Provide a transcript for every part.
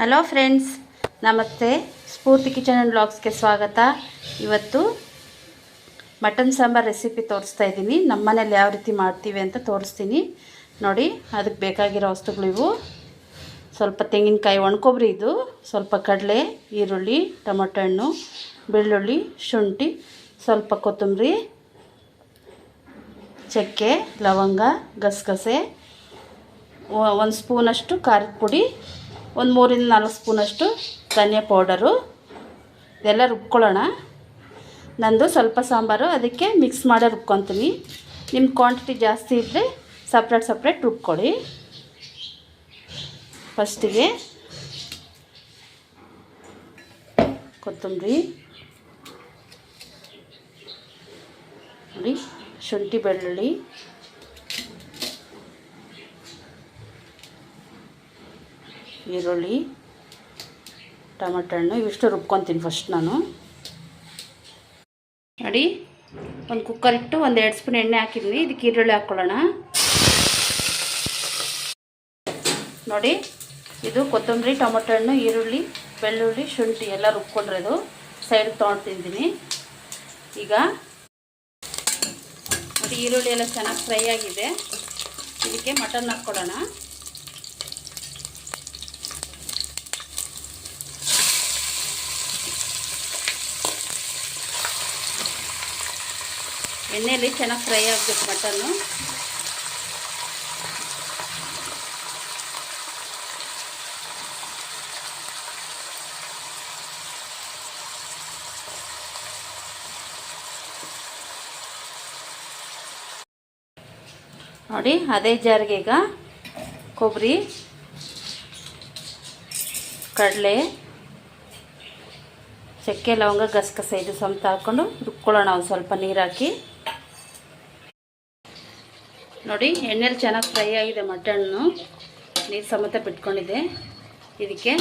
Hello friends ನಮಸ್ತೆ. ಸ್ಫೂರ್ತಿ kitchen and ಬ್ಲಾಗ್ಸ್ಗೆ ಸ್ವಾಗತ. ಇವತ್ತು ಮಟನ್ ಸಾಂಬಾರ್ ರೆಸಿಪಿ ತೋರಿಸ್ತಾ ಇದ್ದೀನಿ. ನಮ್ಮ ಮನೇಲಿ ಯಾವ ರೀತಿ ಮಾಡ್ತೀವಿ ಅಂತ ತೋರಿಸ್ತೀನಿ. ನೋಡಿ, ಅದಕ್ಕೆ ಬೇಕಾಗಿರೋ ವಸ್ತುಗಳು ಇವು. ಸ್ವಲ್ಪ ತೆಂಗಿನಕಾಯಿ ಒಣಕೊಬ್ಬರಿ ಇದು, ಸ್ವಲ್ಪ ಕಡಲೆ, ಈರುಳ್ಳಿ, ಟೊಮೊಟೊ ಹಣ್ಣು, ಬೆಳ್ಳುಳ್ಳಿ, ಶುಂಠಿ, ಸ್ವಲ್ಪ ಕೊತ್ತಂಬರಿ, ಚಕ್ಕೆ, ಲವಂಗ, ಗಸಗಸೆ ಒಂದು ಸ್ಪೂನಷ್ಟು ಖಾರದ ಪುಡಿ ಒಂದು ಮೂರಿಂದ ನಾಲ್ಕು ಸ್ಪೂನಷ್ಟು ಧನಿಯಾ ಪೌಡರು. ಇದೆಲ್ಲ ರುಬ್ಕೊಳ್ಳೋಣ. ನಂದು ಸ್ವಲ್ಪ ಸಾಂಬಾರು, ಅದಕ್ಕೆ ಮಿಕ್ಸ್ ಮಾಡಿ ರುಬ್ಕೊತೀನಿ. ನಿಮ್ಮ ಕ್ವಾಂಟಿಟಿ ಜಾಸ್ತಿ ಇದ್ದರೆ ಸಪ್ರೇಟ್ ಸಪ್ರೇಟ್ ರುಬ್ಕೊಳ್ಳಿ. ಫಸ್ಟಿಗೆ ಕೊತ್ತಂಬರಿ. ನೋಡಿ, ಶುಂಠಿ ಬೆಳ್ಳುಳ್ಳಿ. ಈರುಳ್ಳಿ ಟೊಮೆಟೊ ಹಣ್ಣು ಇವಿಷ್ಟು ರುಬ್ಕೊತೀನಿ ಫಸ್ಟ್ ನಾನು. ನೋಡಿ, ಒಂದು ಕುಕ್ಕರ್ ಇಟ್ಟು ಒಂದು ಎರಡು ಸ್ಪೂನ್ ಎಣ್ಣೆ ಹಾಕಿದ್ವಿ. ಇದಕ್ಕೆ ಈರುಳ್ಳಿ ಹಾಕ್ಕೊಳ್ಳೋಣ ನೋಡಿ, ಇದು ಕೊತ್ತಂಬರಿ ಟೊಮೊಟೊ ಹಣ್ಣು ಈರುಳ್ಳಿ, ಬೆಳ್ಳುಳ್ಳಿ, ಶುಂಠಿ ಎಲ್ಲ ರುಬ್ಕೊಂಡಿರೋದು ಸೈಡ್ ತೊಗೊಂಡು ತಿಂತೀನಿ. ಈಗ ಮತ್ತು ಈರುಳ್ಳಿ ಎಲ್ಲ ಚೆನ್ನಾಗಿ ಫ್ರೈ ಆಗಿದೆ. ಇದಕ್ಕೆ ಮಟನ್ ಹಾಕ್ಕೊಳ್ಳೋಣ ಎಣ್ಣೆಯಲ್ಲಿ ಚೆನ್ನಾಗಿ ಫ್ರೈ ಆಗಬೇಕು ಮಟನ್ನು. ನೋಡಿ, ಅದೇ ಜಾರಿಗೆ ಈಗ ಕೊಬ್ಬರಿ, ಕಡಲೆ ಚಕ್ಕೆ ಲವಂಗ ಗಸಗಸೆ ಇದು ಸಮೇತ ಹಾಕ್ಕೊಂಡು ರುಬ್ಕೊಳ್ಳೋಣ ಒಂದು ಸ್ವಲ್ಪ ನೀರು ಹಾಕಿ. ನೋಡಿ, ಎಣ್ಣೆಲಿ ಚೆನ್ನಾಗಿ ಫ್ರೈ ಆಗಿದೆ ಮಟನ್ನು. ನೀರು ಸಮೇತ ಬಿಟ್ಕೊಂಡಿದೆ ಇದಕ್ಕೆ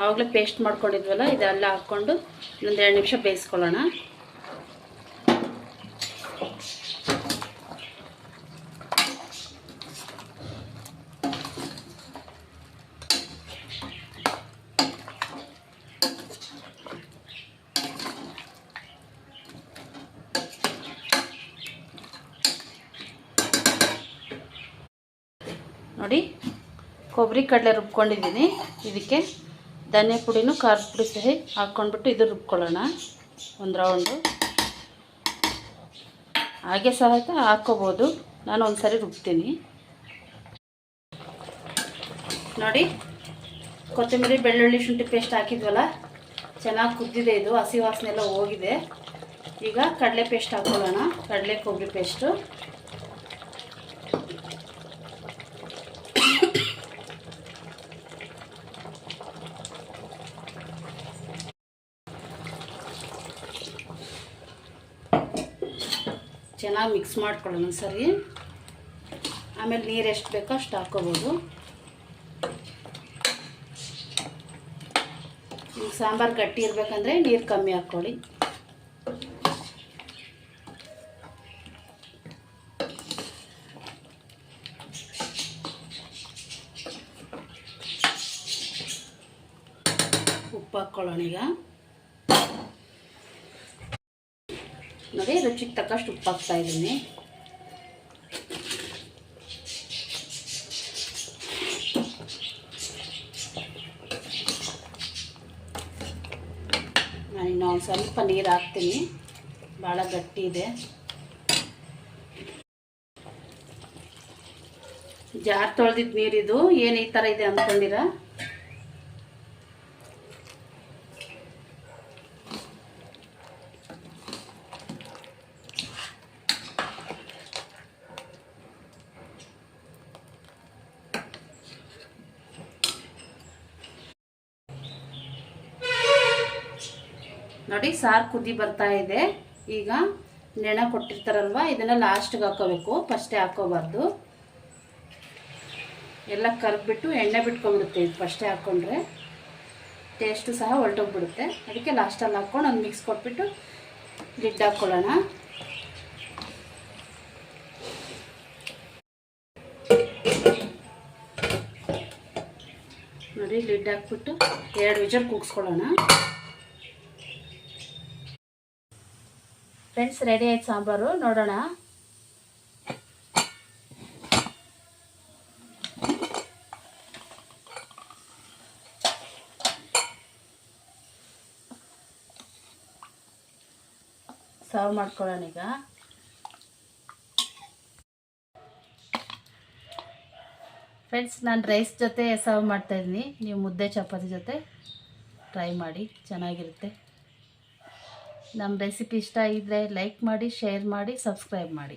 ಆವಾಗಲೇ ಪೇಸ್ಟ್ ಮಾಡ್ಕೊಂಡಿದ್ವಲ್ಲ, ಇದೆಲ್ಲ ಹಾಕ್ಕೊಂಡು ಇನ್ನೊಂದು ಎರಡು ನಿಮಿಷ ಬೇಯಿಸ್ಕೊಳ್ಳೋಣ. ನೋಡಿ, ಕೊಬ್ಬರಿ ಕಡಲೆ ರುಬ್ಕೊಂಡಿದ್ದೀನಿ. ಇದಕ್ಕೆ ಧನಿಯಾ ಪುಡಿನೂ ಖಾರದ ಪುಡಿ ಸಹಿ ಹಾಕ್ಕೊಂಡ್ಬಿಟ್ಟು ಇದು ರುಬ್ಕೊಳ್ಳೋಣ. ಒಂದು ರೌಂಡು. ಹಾಗೆ ಸಹಿತ ಹಾಕ್ಕೋಬೋದು. ನಾನು ಒಂದು ಸರಿ ರುಬ್ತೀನಿ. ನೋಡಿ, ಕೊತ್ತಂಬರಿ, ಬೆಳ್ಳುಳ್ಳಿ, ಶುಂಠಿ ಪೇಸ್ಟ್ ಹಾಕಿದ್ವಲ್ಲ, ಚೆನ್ನಾಗಿ ಕುದ್ದಿದೆ ಇದು, ಹಸಿ ವಾಸನೆ ಎಲ್ಲ ಹೋಗಿದೆ. ಈಗ ಕಡಲೆ ಪೇಸ್ಟ್ ಹಾಕ್ಕೊಳ್ಳೋಣ, ಕಡಲೆ ಕೊಬ್ಬರಿ ಪೇಸ್ಟು. ಚೆನ್ನಾಗಿ ಮಿಕ್ಸ್ ಮಾಡ್ಕೊಳ್ಳೋಣ ಸರಿ ಆಮೇಲೆ ನೀರು ಎಷ್ಟು ಬೇಕೋ ಅಷ್ಟು ಹಾಕೋಬೋದು ಸಾಂಬಾರು ಗಟ್ಟಿ ಇರಬೇಕಂದ್ರೆ ನೀರು ಕಮ್ಮಿ ಹಾಕ್ಕೊಳ್ಳಿ. ಉಪ್ಪು ಹಾಕ್ಕೊಳ್ಳೋಣ ಈಗ. ನೋಡಿ ರುಚಿಗೆ ತಕ್ಕಷ್ಟು ಉಪ್ಪು ಹಾಕ್ತಾ ಇದ್ದೀನಿ. ನಾನು ಇನ್ನೂ ಸ್ವಲ್ಪ ನೀರು ಹಾಕ್ತೀನಿ. ಭಾಳ ಗಟ್ಟಿ ಇದೆ. ಜಾರ್ ತೊಳೆದಿದ್ದು ನೀರಿದು, ಏನು ಈ ಥರ ಇದೆ ಅಂದ್ಕೊಂಡಿರ ನೋಡಿ, ಸಾರು ಕುದಿ ಬರ್ತಾ ಇದೆ. ಈಗ ನೆಣ ಕೊಟ್ಟಿರ್ತಾರಲ್ವ, ಇದನ್ನು ಲಾಸ್ಟ್ಗೆ ಹಾಕೋಬೇಕು. ಫಸ್ಟೇ ಹಾಕೋಬಾರ್ದು. ಎಲ್ಲ ಕರ್ಬಿಟ್ಟು ಎಣ್ಣೆ ಬಿಟ್ಕೊಂಡ್ಬಿಡುತ್ತೆ, ಇದು ಫಸ್ಟೇ ಹಾಕ್ಕೊಂಡ್ರೆ ಟೇಸ್ಟು ಸಹ ಹೊರಟೋಗ್ಬಿಡುತ್ತೆ. ಅದಕ್ಕೆ ಲಾಸ್ಟಲ್ಲಿ ಹಾಕ್ಕೊಂಡು ಒಂದು ಮಿಕ್ಸ್ ಕೊಟ್ಬಿಟ್ಟು ಲಿಡ್ ಹಾಕ್ಕೊಳ್ಳೋಣ ನೋಡಿ ಲಿಡ್ ಹಾಕ್ಬಿಟ್ಟು ಎರಡು ವಿಜಲ್ ಕೂಗಿಸ್ಕೊಳ್ಳೋಣ. ಫ್ರೆಂಡ್ಸ್ ರೆಡಿ ಆಯ್ತು ಸಾಂಬಾರು? ನೋಡೋಣ. ಸರ್ವ್ ಮಾಡ್ಕೊಳ್ಳೋಣ ಈಗ. ಫ್ರೆಂಡ್ಸ್ ನಾನು ರೈಸ್ ಜೊತೆ ಸರ್ವ್ ಮಾಡ್ತಾಯಿದ್ದೀನಿ ನೀವು ಮುದ್ದೆ, ಚಪಾತಿ ಜೊತೆ ಟ್ರೈ ಮಾಡಿ. ಚೆನ್ನಾಗಿರುತ್ತೆ. ನಮ್ಮ ರೆಸಿಪಿ ಇಷ್ಟ ಇದ್ದರೆ ಲೈಕ್ ಮಾಡಿ ಶೇರ್ ಮಾಡಿ ಸಬ್ಸ್ಕ್ರೈಬ್ ಮಾಡಿ.